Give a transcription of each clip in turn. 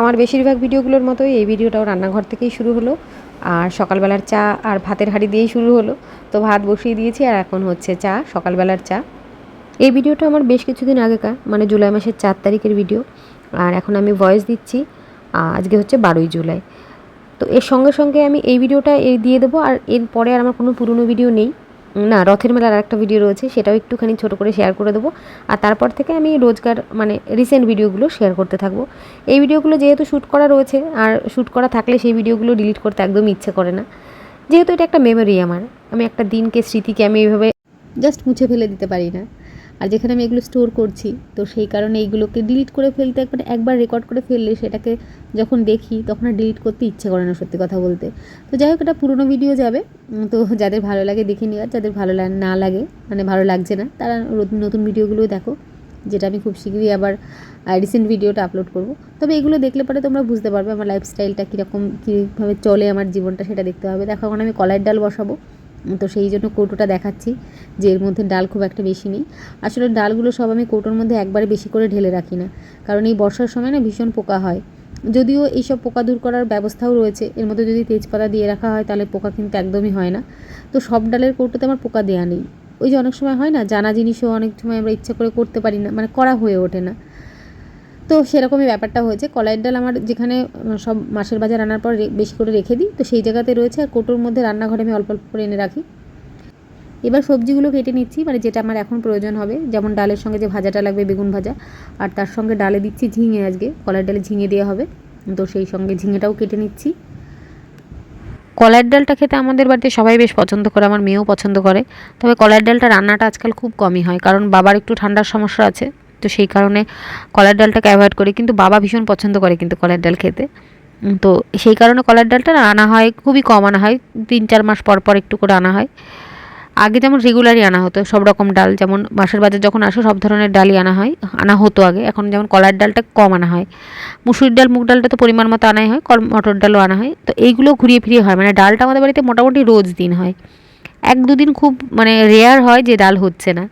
আমার বেশিরভাগ ভিডিওগুলোর মতোই এই ভিডিওটাও রান্নাঘর থেকেই শুরু হলো। আর সকালবেলার চা আর ভাতের হাঁড়ি দিয়েই শুরু হলো। তো ভাত বসিয়ে দিয়েছি আর এখন হচ্ছে চা, সকালবেলার চা। এই ভিডিওটা আমার বেশ কিছুদিন আগেকার মানে জুলাই মাসের চার তারিখের ভিডিও। আর এখন আমি ভয়েস দিচ্ছি আজকে হচ্ছে বারোই জুলাই। তো এর সঙ্গে সঙ্গে আমি এই ভিডিওটা এই দিয়ে দেবো আর এরপরে আর আমার কোনো পুরনো ভিডিও নেই। না, রথের মেলার একটা ভিডিও রয়েছে, সেটাও একটুখানি ছোট করে শেয়ার করে দেবো। আর তারপর থেকে আমি রোজকার মানে রিসেন্ট ভিডিওগুলো শেয়ার করতে থাকব। এই ভিডিওগুলো যেহেতু শ্যুট করা রয়েছে, আর শ্যুট করা থাকলে সেই ভিডিওগুলো ডিলিট করতে একদম ইচ্ছে করে না। যেহেতু এটা একটা মেমোরি আমার, আমি একটা দিনকে, স্মৃতিকে আমি এইভাবে জাস্ট মুছে ফেলে দিতে পারি না। আর যেখানে আমি এগুলো স্টোর করছি, তো সেই কারণে এইগুলোকে ডিলিট করে ফেলতে একবার একবার রেকর্ড করে ফেললে সেটাকে যখন দেখি তখন আর ডিলিট করতে ইচ্ছে করে না সত্যি কথা বলতে। তো যাই হোক, এটা পুরোনো ভিডিও যাবে। তো যাদের ভালো লাগে দেখে নিও, আর যাদের ভালো না লাগে মানে ভালো লাগছে না, তারা নতুন- নতুন ভিডিওগুলো দেখো, যেটা আমি খুব শীঘ্রই আবার রিসেন্ট ভিডিওটা আপলোড করব। তবে এগুলো দেখলে পরে তোমরা বুঝতে পারবে আমার লাইফস্টাইলটা কীরকম, কীভাবে চলে আমার জীবনটা, সেটা দেখতে হবে। দেখো, এখন আমি কলার ডাল বসাবো। তো সেই জন্য কৌটোটা দেখাচ্ছি, যে এর মধ্যে ডাল খুব একটা বেশি নেই। আসলে ডালগুলো সব আমি কৌটোর মধ্যে একবারে বেশি করে ঢেলে রাখি না, কারণ এই বর্ষার সময় না ভীষণ পোকা হয়। যদিও এইসব পোকা দূর করার ব্যবস্থাও রয়েছে, এর মধ্যে যদি তেজপাতা দিয়ে রাখা হয় তাহলে পোকা কিন্তু একদমই হয় না। তো সব ডালের কৌটোতে আমার পোকা দেওয়া নেই। ওই যে অনেক সময় হয় না, জানা জিনিসও অনেক সময় আমরা ইচ্ছা করে করতে পারি না মানে করা হয়ে ওঠে না। তো সেরকমই ব্যাপারটা হয়েছে। কলাইয়ের ডাল আমার যেখানে সব মাসের বাজার আনার পর বেশি করে রেখে দিই। তো সেই জায়গাতে রয়েছে আর কোটোর মধ্যে রান্নাঘরে আমি অল্প অল্প করে এনে রাখি। এবার সবজিগুলো কেটে নিচ্ছি মানে যেটা আমার এখন প্রয়োজন হবে। যেমন ডালের সঙ্গে যে ভাজাটা লাগবে, বেগুন ভাজা, আর তার সঙ্গে ডালে দিচ্ছি ঝিঙে আজকে। কলার ডালে ঝিঙে দেওয়া হবে। তো সেই সঙ্গে ঝিঙেটাও কেটে নিচ্ছি। কলার ডালটা খেতে আমাদের বাড়িতে সবাই বেশ পছন্দ করে, আমার মেয়েও পছন্দ করে। তবে কলার ডালটা রান্নাটা আজকাল খুব কমই হয়, কারণ বাবার একটু ঠান্ডার সমস্যা আছে। তো সেই কারণে কলার ডালটাকে অ্যাভয়েড করি। কিন্তু বাবা ভীষণ পছন্দ করে কিন্তু কলার ডাল খেতে। তো সেই কারণে কলার ডালটা আনা হয়, খুবই কম আনা হয়। তিন, চার মাস পর পর একটু করে আনা হয়। আগে যেমন রেগুলারই আনা হতো, সব রকম ডাল, যেমন মাসের বাজার যখন আসে সব ধরনের ডালই আনা হয়, আনা হতো আগে। এখন যেমন কলার ডালটা কম আনা হয়। মুসুরির ডাল, মুগ ডালটা তো পরিমাণ মতো আনাই হয় মটর ডালও আনা হয়। তো এইগুলো ঘুরিয়ে ফিরিয়ে হয়। মানে ডালটা আমাদের বাড়িতে মোটামুটি রোজ দিন হয়। এক দুদিন খুব মানে রেয়ার হয় যে ডাল হচ্ছে না।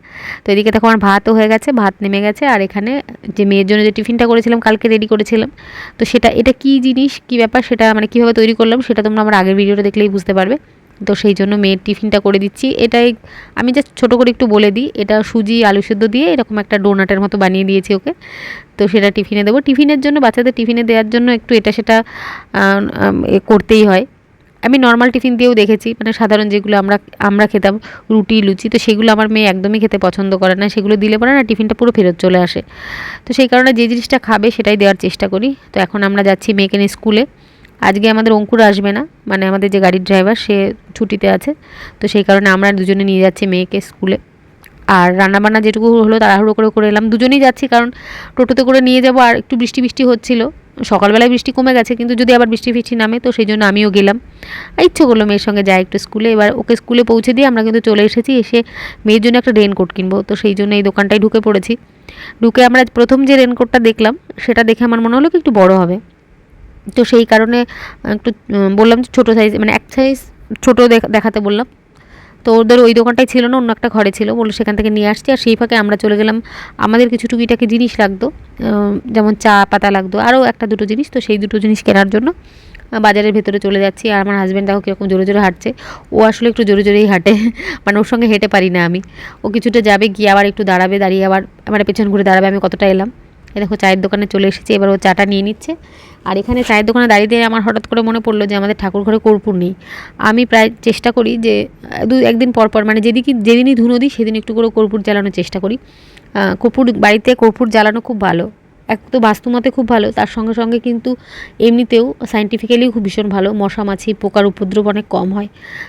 তো এদিকে দেখো আমার ভাতও হয়ে গেছে, ভাত নেমে গেছে, আর এখানে যে মেয়ের জন্য যে টিফিনটা করেছিলাম, কালকে রেডি করেছিলাম। তো সেটা, এটা কী জিনিস, কী ব্যাপার, সেটা মানে কীভাবে তৈরি করলাম, সেটা তোমরা আমার আগের ভিডিওটা দেখলেই বুঝতে পারবে। তো সেই জন্য মেয়ের টিফিনটা করে দিচ্ছি। এটাই, আমি জাস্ট ছোটো করে একটু বলে দিই, এটা সুজি, আলু সেদ্ধ দিয়ে এরকম একটা ডোনাটের মতো বানিয়ে দিয়েছি ওকে। তো সেটা টিফিনে দেবো। টিফিনের জন্য, বাচ্চাদের টিফিনে দেওয়ার জন্য একটু এটা সেটা করতেই হয়। আমি নর্মাল টিফিন দিয়েও দেখেছি মানে সাধারণ যেগুলো আমরা আমরা খেতাম, রুটি, লুচি, তো সেগুলো আমার মেয়ে একদমই খেতে পছন্দ করে না, সেগুলো দিলে পরে না টিফিনটা পুরো ফেরত চলে আসে। তো সেই কারণে যে জিনিসটা খাবে সেটাই দেওয়ার চেষ্টা করি। তো এখন আমরা যাচ্ছি মেয়েকে নিয়ে স্কুলে আজকে আমাদের অঙ্কুর আসবে না মানে আমাদের যে গাড়ির ড্রাইভার সে ছুটিতে আছে, তো সেই কারণে আমরা দুজনে নিয়ে যাচ্ছি মেয়েকে স্কুলে আর রান্নাবান্না যেটুকু হলো তাড়াহুড়ো করে করে এলাম। দুজনেই যাচ্ছি কারণ টোটোতে করে নিয়ে যাব আর একটু বৃষ্টি বৃষ্টি হচ্ছিল। সকালবেলায় বৃষ্টি কমে গেছে কিন্তু যদি আবার বৃষ্টি ফিষ্টি নামে তো সেই জন্য আমিও গেলাম। ইচ্ছে করল মেয়ের সঙ্গে যাই একটু স্কুলে। এবার ওকে স্কুলে পৌঁছে দিয়ে আমরা কিন্তু চলে এসেছি। এসে মেয়ের জন্য একটা রেনকোট কিনবো। তো সেই জন্য এই দোকানটায় ঢুকে পড়েছি। ঢুকে আমরা প্রথম যে রেনকোটটা দেখলাম, সেটা দেখে আমার মনে হলো কি একটু বড় হবে। তো সেই কারণে একটু বললাম যে ছোটো সাইজ মানে এক সাইজ ছোটো দেখাতে বললাম। তো ওদের ওই দোকানটাই ছিল না, অন্য একটা ঘরে ছিল। বলল সেখান থেকে নিয়ে আসছি। আর সেই ফাঁকে আমরা চলে গেলাম। আমাদের কিছু টুকিটাকি জিনিস লাগতো। যেমন চা, পাতা লাগতো। আরও একটা দুটো জিনিস। তো সেই দুটো জিনিস কেনার জন্য বাজারের ভেতরে চলে যাচ্ছি। আর আমার হাজব্যান্ড দেখো কীরকম জোরে জোরে হাঁটছে। ও আসলে একটু জোরে জোরেই হাঁটে। মানে ওর সঙ্গে হেঁটে পারি না আমি। ও কিছুটা যাবে, গিয়ে আবার একটু দাঁড়াবে, দাঁড়িয়ে আবার আমার পেছন ঘুরে দাঁড়াবে। আমি কতটা এলাম। এই দেখো চায়ের দোকানে চলে এসেছি। এবার ও চাটা নিয়ে নিচ্ছে। আর এখানে চায়ের দোকানে দাঁড়িয়ে দিয়ে আমার হঠাৎ করে মনে পড়ল যে আমাদের ঠাকুর ঘরে কর্পূর নেই। আমি প্রায় চেষ্টা করি যে, দু একদিন পর পর মানে যেদিনই যেদিনই ধুনো দিই, সেদিন একটু করে কর্পূর জ্বালানোর চেষ্টা করি। কর্পূর বাড়িতে কর্পূর জ্বালানো খুব ভালো। এক তো বাস্তুমতে খুব ভালো, তার সঙ্গে সঙ্গে কিন্তু এমনিতেও সাইন্টিফিক্যালিও খুব ভীষণ ভালো। মশা মাছি, পোকার উপদ্রব অনেক কম হয়।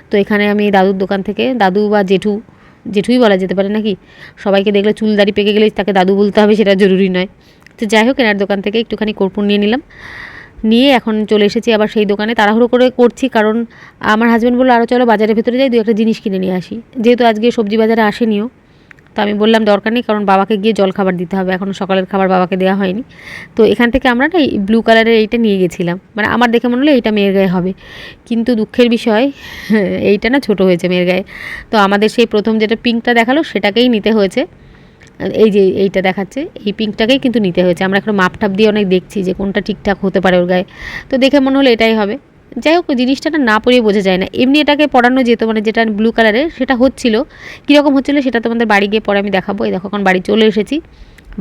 তো এখানে আমি দাদুর দোকান থেকে, দাদু বা জেঠু, জেঠুই বলা যেতে পারে নাকি? সবাইকে দেখলে চুল দাড়ি পেকে গেলে তাকে দাদু বলতে হবে, সেটা জরুরি নয়। তো যাই হোক, এনার দোকান থেকে একটুখানি কর্পূর নিয়ে নিলাম। নিয়ে এখন চলে এসেছি আবার সেই দোকানে। তাড়াহুড়ো করে করছি, কারণ আমার হাজব্যান্ড বলল আরও চলো বাজারের ভেতরে যাই দু একটা জিনিস কিনে নিয়ে আসি। যেহেতু আজকে সবজি বাজারে আসেনিও, তো আমি বললাম, দরকার নেই, কারণ বাবাকে গিয়ে জল খাবার দিতে হবে। এখন সকালের খাবার বাবাকে দেওয়া হয়নি। তো এখান থেকে আমরা না এই ব্লু কালারের এইটা নিয়ে গেছিলাম। মানে আমার দেখে মনে হলো এইটা মেয়ের গায়ে হবে। কিন্তু দুঃখের বিষয়, এইটা না ছোট হয়েছে মেয়ের গায়ে। তো আমাদের সেই প্রথম যেটা পিঙ্কটা দেখাল, সেটাকেই নিতে হয়েছে। এই যে এইটা দেখাচ্ছে, এই পিঙ্কটাকেই কিন্তু নিতে হয়েছে। আমরা এখন মাপ টাপ দিয়ে অনেক দেখছি যে কোনটা ঠিকঠাক হতে পারে ওর গায়ে। তো দেখে মনে হলো এটাই হবে। যাই হোক, জিনিসটা না পরিয়ে বোঝা যায় না। এমনি এটাকে পড়ানো যেত মানে যেটা ব্লু কালারের সেটা হচ্ছিল। কীরকম হচ্ছিল সেটা তোমাদের বাড়ি গিয়ে পরে আমি দেখাবো। এই দেখো, এখন বাড়ি চলে এসেছি।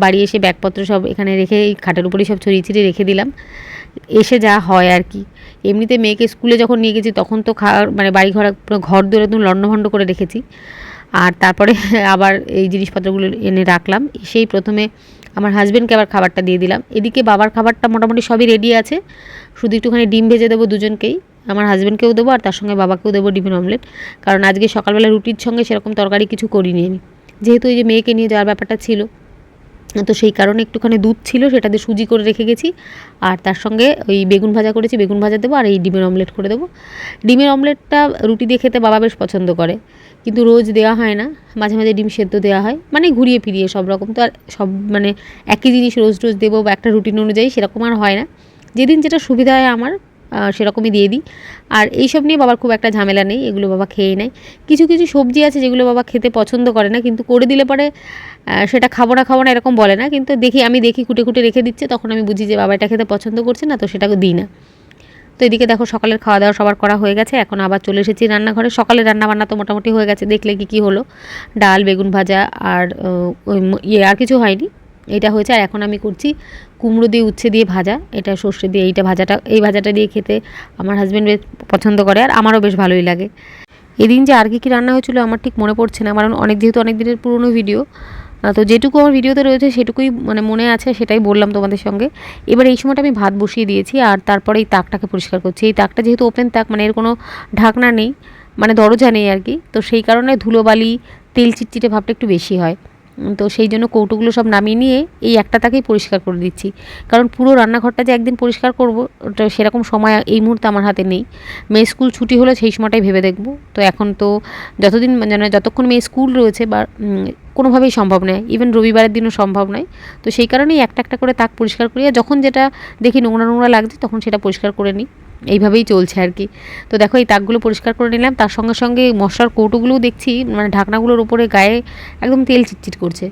বাড়ি এসে ব্যাগপত্র সব এখানে রেখে এই খাটের উপরেই সব ছড়িয়ে ছিটিয়ে রেখে দিলাম। এসে যা হয় আর কি। এমনিতে মেয়েকে স্কুলে যখন নিয়ে গেছি, তখন তো খা মানে বাড়ি ঘর ঘর দূরে একদম লণ্ডভণ্ড করে রেখেছি। আর তারপরে আবার এই জিনিসপত্রগুলো এনে রাখলাম। সেই প্রথমে আমার হাজব্যান্ডকে আবার খাবারটা দিয়ে দিলাম। এদিকে বাবার খাবারটা মোটামুটি সবই রেডি আছে। শুধু একটুখানি ডিম ভেজে দেবো দুজনকেই। আমার হাজব্যান্ডকেও দেবো আর তার সঙ্গে বাবাকেও দেবো ডিমের অমলেট কারণ আজকে সকালবেলা রুটির সঙ্গে সেরকম তরকারি কিছু করিনি আমি। যেহেতু ওই যে মেয়েকে নিয়ে যাওয়ার ব্যাপারটা ছিল, তো সেই কারণে একটুখানি দুধ ছিল, সেটা দিয়ে সুজি করে রেখে গেছি। আর তার সঙ্গে ওই বেগুন ভাজা করেছি, বেগুন ভাজা দেবো আর এই ডিমের অমলেট করে দেবো। ডিমের অমলেটটা রুটি দিয়ে খেতে বাবা বেশ পছন্দ করে। কিন্তু রোজ দেওয়া হয় না। মাঝে মাঝে ডিম সেদ্ধ দেওয়া হয়। মানে ঘুরিয়ে ফিরিয়ে সব রকম তো আর সব মানে একই জিনিস রোজ রোজ দেবো বা একটা রুটিন অনুযায়ী সেরকম আর হয় না। যেদিন যেটা সুবিধা হয় আমার সেরকমই দিয়ে দিই। আর এইসব নিয়ে বাবার খুব একটা ঝামেলা নেই, এগুলো বাবা খেয়ে নেয়। কিছু কিছু সবজি আছে যেগুলো বাবা খেতে পছন্দ করে না, কিন্তু করে দিলে পরে সেটা খাব না খাব না এরকম বলে না। কিন্তু দেখি, আমি দেখি কুটে কুটে রেখে দিচ্ছে, তখন আমি বুঝি যে বাবা এটা খেতে পছন্দ করছে না, তো সেটাকে দিই না। তো এদিকে দেখো সকালের খাওয়া দাওয়া সবার করা হয়ে গেছে, এখন আবার চলে এসেছি রান্নাঘরে। সকালে রান্না বান্না তো মোটামুটি হয়ে গেছে, দেখলে কি কি হলো? ডাল, বেগুন ভাজা আর ইয়ে আর কিছু হয়নি। এটা হয়েছে, আর এখন আমি করছি কুমড়ো দিয়ে উচ্ছে দিয়ে ভাজা। এটা সর্ষে দিয়ে, এইটা ভাজাটা, এই ভাজাটা দিয়ে খেতে আমার হাজব্যান্ড বেশ পছন্দ করে আর আমারও বেশ ভালোই লাগে। এদিন যে আর কি, কী রান্না হয়েছিল আমার ঠিক মনে পড়ছে না, কারণ অনেক, যেহেতু অনেক দিনের পুরনো ভিডিও তো যেটুকু আমার ভিডিওতে রয়েছে সেটুকুই মানে মনে আছে, সেটাই বললাম তোমাদের সঙ্গে। এবার এই সময়টা আমি ভাত বসিয়ে দিয়েছি আর তারপরে এই তাকটাকে পরিষ্কার করছি। এই তাকটা যেহেতু ওপেন তাক মানে এর কোনো ঢাকনা নেই মানে দরজা নেই আর কি, তো সেই কারণে ধুলোবালি, তেল চিটচিটে ভাবটা একটু বেশি হয়। তো সেই জন্য কৌটোগুলো সব নামিয়ে নিয়ে এই একটা তাকেই পরিষ্কার করে দিচ্ছি। কারণ পুরো রান্নাঘরটা যে একদিন পরিষ্কার করব সেরকম সময় এই মুহূর্তে আমার হাতে নেই। মেয়ে স্কুল ছুটি হলে সেই সময়টাই ভেবে দেখব। তো এখন তো যতদিন মানে যতক্ষণ মেয়ে স্কুল রয়েছে বা কোনোভাবেই সম্ভব নয় ইভেন রবিবারের দিনও সম্ভব নয়। তো সেই কারণেই একটা একটা করে তাক পরিষ্কার করি। আর যখন যেটা দেখি নোংরা নোংরা লাগছে, তখন সেটা পরিষ্কার করে নিই। এইভাবেই চলছে আর কি। তো দেখো, এই তাকগুলো পরিষ্কার করে নিলাম। তার সঙ্গে সঙ্গে মশলার কৌটোগুলোও দেখছি মানে ঢাকনাগুলোর উপরে গায়ে একদম তেল চিটচিট করছে।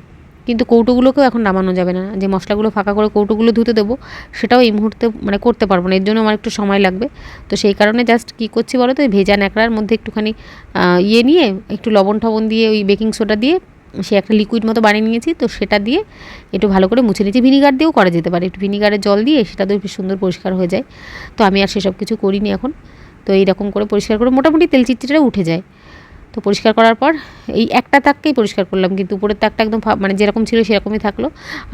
কিন্তু কৌটোগুলোকেও এখন নামানো যাবে না। যে মশলাগুলো ফাঁকা করে কৌটোগুলো ধুতে দেবো, সেটাও এই মুহূর্তে মানে করতে পারব না। এর জন্য আমার একটু সময় লাগবে। তো সেই কারণে জাস্ট কী করছি বলো তো ভেজা ন্যাকড়ার মধ্যে একটুখানি ইয়ে নিয়ে একটু লবণ টবণ দিয়ে ওই বেকিং সোডা দিয়ে সে একটা লিকুইড মতো বানিয়ে নিয়েছি, তো সেটা দিয়ে একটু ভালো করে মুছে নিয়েছি। ভিনিগার দিয়েও করা যেতে পারে, একটু ভিনিগারের জল দিয়ে সেটা তো সুন্দর পরিষ্কার হয়ে যায়। তো আমি আর সেসব কিছু করিনি এখন। তো এইরকম করে পরিষ্কার করে মোটামুটি তেল চিটচিটা উঠে যায়। তো পরিষ্কার করার পর এই একটা তাককেই পরিষ্কার করলাম, কিন্তু উপরের তাকটা একদম মানে যেরকম ছিল সেরকমই থাকল।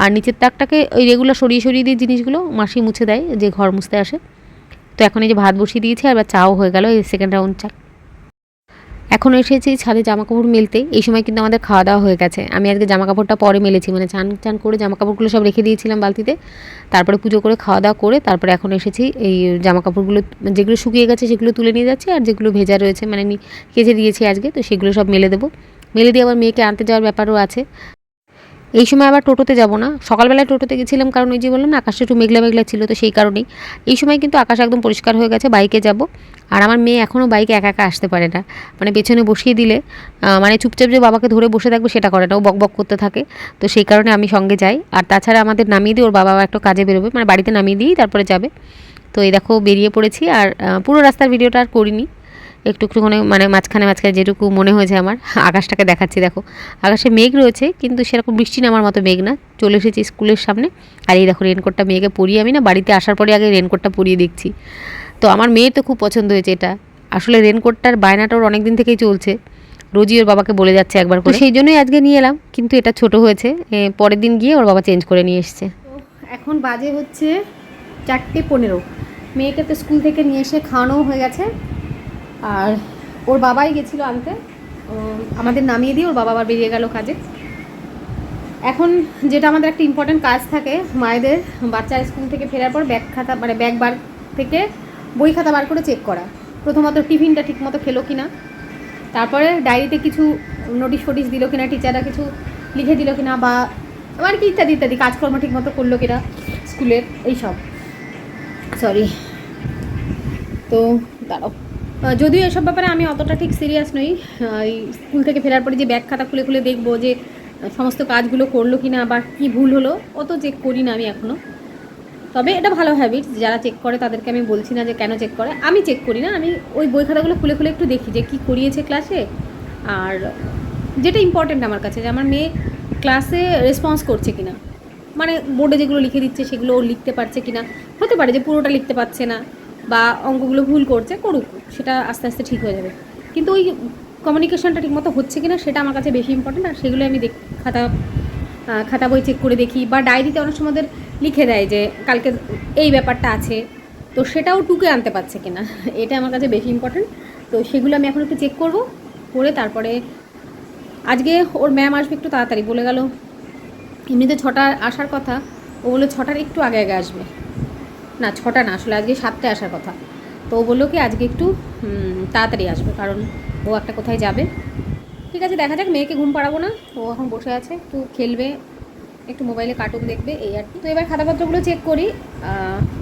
আর নিচের তাকটাকে ওই রেগুলার সরিয়ে সরিয়ে দিয়ে জিনিসগুলো মাসি মুছে দেয়, যে ঘর মুছতে আসে। তো এখন এই যে ভাত বসিয়ে দিয়েছি আর চাও হয়ে গেল, এই সেকেন্ড রাউন্ড চা এখন এসেছি ছাদে জামা কাপড় মেলতে। এই সময় কিন্তু আমাদের খাওয়া দাওয়া হয়ে গেছে। আমি আজকে জামা কাপড়টা পরে মেলেছি। মানে চান চান করে জামা কাপড়গুলো সব রেখে দিয়েছিলাম বালতিতে। তারপরে পুজো করে, খাওয়া দাওয়া করে, তারপরে এখন এসেছি এই জামা কাপড়গুলো যেগুলো শুকিয়ে গেছে সেগুলো তুলে নিয়ে যাচ্ছি, আর যেগুলো ভেজা রয়েছে মানে কেচে দিয়েছি আজকে, তো সেগুলো সব মেলে দেবো। মেলে দিয়ে আবার মেয়েকে আনতে যাওয়ার ব্যাপারও আছে। এই সময় আবার টোটোতে যাব না। সকালবেলায় টোটোতে গেছিলাম কারণ ওই যে বললাম না, আকাশটা একটু মেঘলা মেঘলা ছিল তো সেই কারণেই। এই সময় কিন্তু আকাশ একদম পরিষ্কার হয়ে গেছে, বাইকে যাব। আর আমার মেয়ে এখনও বাইকে একা একা আসতে পারে না। মানে পেছনে বসিয়ে দিলে মানে চুপচাপ যে বাবাকে ধরে বসে থাকবে সেটা করে না, ও বক বক করতে থাকে। তো সেই কারণে আমি সঙ্গে যাই। আর তাছাড়া আমাদের নামিয়ে দিই ওর বাবা একটু কাজে বেরোবে মানে বাড়িতে নামিয়ে দিই তারপরে যাবে। তো এই দেখো বেরিয়ে পড়েছি আর পুরো রাস্তার ভিডিওটা আর করিনি। একটু একটুখানি মানে মাঝখানে মাঝখানে যেটুকু মনে হয়েছে আমার আকাশটাকে দেখাচ্ছি দেখো। আকাশে মেঘ রয়েছে কিন্তু সেরকম বৃষ্টি নামার মতো মেঘ না। চলে এসেছি স্কুলের সামনে আর এই দেখো রেনকোটটা মেয়েকে পরিয়ে আমি না বাড়িতে আসার পরে আগে রেনকোটটা পরিয়ে দেখছি। তো আমার মেয়ের তো খুব পছন্দ হয়েছে এটা। আসলে রেনকোটটার বায়নাটা ওর অনেক দিন থেকেই চলছে। রোজই ওর বাবাকে বলে যাচ্ছে একবার করে। সেই জন্যই আজকে নিয়ে এলাম কিন্তু এটা ছোট হয়েছে। পরের দিন গিয়ে ওর বাবা চেঞ্জ করে নিয়ে এসছে। এখন বাজে হচ্ছে চারটে পনেরো। মেয়েকে তো স্কুল থেকে নিয়ে এসে খাওয়ানোও হয়ে গেছে। আর ওর বাবাই গেছিল আনতে। আমাদের নামিয়ে দিয়ে ওর বাবা আবার বেরিয়ে গেল কাজে। এখন যেটা আমাদের একটা ইম্পর্ট্যান্ট কাজ থাকে, মায়েদের বাচ্চা স্কুল থেকে ফেরার পর ব্যাগ খাতা মানে ব্যাগ বার থেকে বই খাতা বার করে চেক করা। প্রথমত টিফিনটা ঠিকমতো খেলো কি না তারপরে ডায়েরিতে কিছু নোটিশ ফোটিশ দিল কিনা, টিচাররা কিছু লিখে দিল কিনা বা আর কি ইত্যাদি ইত্যাদি কাজকর্ম ঠিকমতো করল কিনা স্কুলের, এইসব। সরি তো দাঁড়াও। যদিও এসব ব্যাপারে আমি অতটা ঠিক সিরিয়াস নই। এই স্কুল থেকে ফেরার পরে যে ব্যাগ খাতা খুলে খুলে দেখব যে সমস্ত কাজগুলো করল কি না বা কী ভুল হলো, অত চেক করি না আমি এখনও তবে এটা ভালো হ্যাবিট যারা চেক করে তাদেরকে আমি বলছি না যে কেন চেক করে। আমি চেক করি না, আমি ওই বই খাতাগুলো খুলে খুলে একটু দেখি যে কী করিয়েছে ক্লাসে আর যেটা ইম্পর্টেন্ট আমার কাছে যে আমার মেয়ে ক্লাসে রেসপন্স করছে কিনা। মানে বোর্ডে যেগুলো লিখে দিচ্ছে সেগুলো লিখতে পারছে কিনা। হতে পারে যে পুরোটা লিখতে পারছে না বা অঙ্কগুলো ভুল করছে, করুক। সেটা আস্তে আস্তে ঠিক হয়ে যাবে। কিন্তু ওই কমিউনিকেশনটা ঠিকমতো হচ্ছে কিনা সেটা আমার কাছে বেশি ইম্পর্টেন্ট আর সেগুলো আমি দেখ খাতা খাতা বই চেক করে দেখি বা ডায়েরিতে অনেক সময় লিখে দেয় যে কালকে এই ব্যাপারটা আছে। তো সেটাও টুকে আনতে পারছে কিনা, এটা আমার কাছে বেশি ইম্পর্টেন্ট তো সেগুলো আমি এখন একটু চেক করব, করে তারপরে আজকে ওর ম্যাম আসবে একটু তাড়াতাড়ি, বলে গেল এমনিতে ছটার আসার কথা, ও বলল ছটার একটু আগে আগে আসবে। না, ছটা না, আসলে আজকে সাতটায় আসার কথা। তো ও বলল কি, আজকে একটু তাড়াতাড়ি আসবে, কারণ ও একটা কোথায় যাবে। ঠিক আছে, দেখা যাক, মেয়েকে ঘুম পাড়াবো না। ও এখন বসে আছে, একটু খেলবে, একটু মোবাইলে কার্টুন দেখবে, এই আর কি। তো এবার খাতাপত্রগুলো চেক করি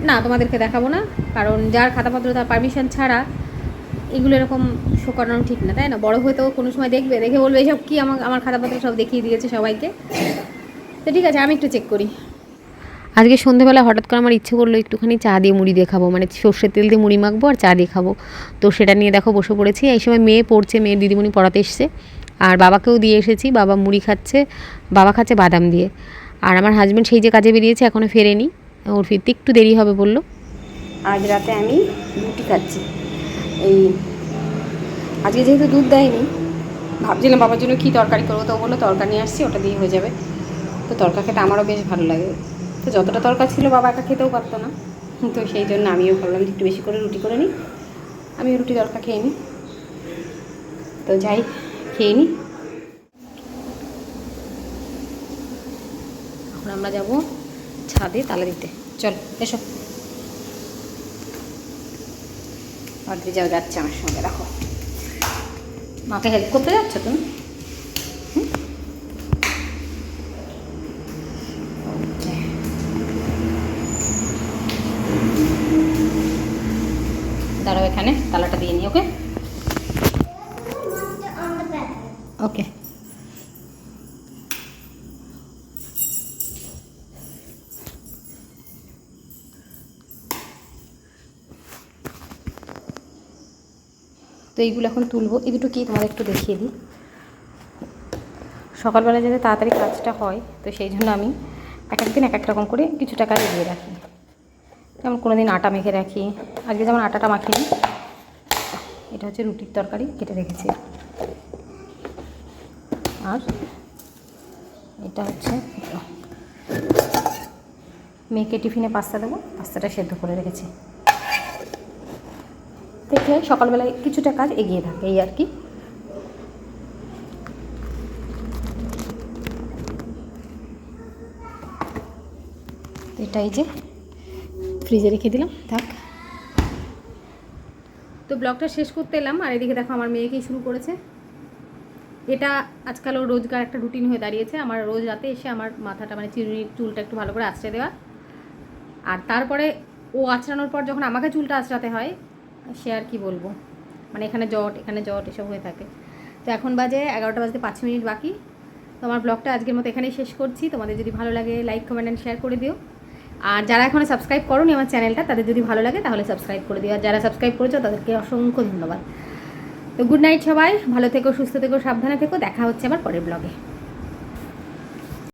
না, তোমাদেরকে দেখাবো না, কারণ যার খাতাপত্র তার পারমিশন ছাড়া এগুলো এরকম শো করানো ঠিক না, তাই না? বড় হয়তো কোনো সময় দেখবে, দেখে বলবে, এসব কি আমার আমার খাতাপত্র সব দেখিয়ে দিয়েছে সবাইকে? তো ঠিক আছে, আমি একটু চেক করি। আজকে সন্ধেবেলা হঠাৎ করে আমার ইচ্ছে করল একটুখানি চা দিয়ে মুড়ি দিয়ে খাব। মানে সর্ষের তেল দিয়ে মুড়ি মাখবো আর চা দিয়ে খাব। তো সেটা নিয়ে দেখো বসে পড়েছি। এই সময় মেয়ে পড়ছে, মেয়ে দিদিমণি পড়াতে এসছে। আর বাবাকেও দিয়ে এসেছি। বাবা মুড়ি খাচ্ছে, বাবা খাচ্ছে বাদাম দিয়ে। আর আমার হাজব্যান্ড সেই যে কাজে বেরিয়েছে এখনও ফেরেনি। ওর ফিরতে একটু দেরি হবে বলল। আজ রাতে আমি রুটি খাচ্ছি। এই, আজকে যেহেতু দুধ দেয়নি, ভাবছিলাম বাবার জন্য কী তরকারি করব, তো বলল তরকারি নিয়ে আসছি, ওটা দিয়ে হয়ে যাবে। তো তরকা খেতে আমারও বেশ ভালো লাগে। তো যতটা তরকা ছিল বাবা একা খেতেও পারতো না। তো সেই জন্য আমিও ভাবলাম একটু বেশি করে রুটি করে নিই। আমি রুটি তরকা খেয়ে নিই। তো যাই, খেয়ে নিই। এখন আমরা যাব ছাদে তালা দিতে। চল, এসো। অদ্রি যাও যাচ্ছে আমার সঙ্গে রাখো মাকে হেল্প করতে যাচ্ছ তুমি? দাঁড়াও এখানে, তালাটা দিয়ে নি ওকে? ওকে। তো এইগুলো এখন তুলবো। এই দুটো কি তোমাদের একটু দেখিয়ে দিই। সকালবেলা যাতে তাড়াতাড়ি কাজটা হয়, তো সেই জন্য আমি এক একদিন এক এক রকম করে কিছু টাকা এগিয়ে রাখি। যেমন কোনো দিন আটা মেখে রাখি। আজকে যেমন আটাটা মাখিনি, এটা হচ্ছে রুটির তরকারি, কেটে রেখেছি। আর এটা হচ্ছে মেয়েকে টিফিনে পাস্তা দেবো, পাস্তাটা সেদ্ধ করে রেখেছি। দেখে সকালবেলায় কিছুটা কাজ এগিয়ে থাকে, এই আর কি। এটাই যে ফ্রিজে রেখে দিলাম, থাক। তো ব্লগটা শেষ করতে এলাম, আর এদিকে দেখো আমার মেয়েকেই শুরু করেছে। এটা আজকাল ও রোজগার একটা রুটিন হয়ে দাঁড়িয়েছে, আমার রোজ রাতে এসে আমার মাথাটা মানে চিরুনি চুলটা একটু ভালো করে আঁচড়ে দেওয়া। আর তারপরে ও আঁচড়ানোর পর যখন আমাকে চুলটা আঁচড়াতে হয়, সে আর কি বলব? মানে এখানে জট এখানে জট, এসব হয়ে থাকে। তো এখন বাজে এগারোটা বাজতে পাঁচ মিনিট বাকি। তো আমার ব্লগটা আজকের মতো এখানেই শেষ করছি। তোমাদের যদি ভালো লাগে লাইক কমেন্ট অ্যান্ড শেয়ার করে দিও। আর যারা এখনও সাবস্ক্রাইব করোনি আমার চ্যানেলটা তাদের যদি ভালো লাগে তাহলে সাবস্ক্রাইব করে দিও। আর যারা সাবস্ক্রাইব করেছ, তাদেরকে অসংখ্য ধন্যবাদ। তো গুড নাইট সবাই, ভালো থেকো, সুস্থ থেকো, সাবধানে থেকো। দেখা হচ্ছে আবার পরের ব্লগে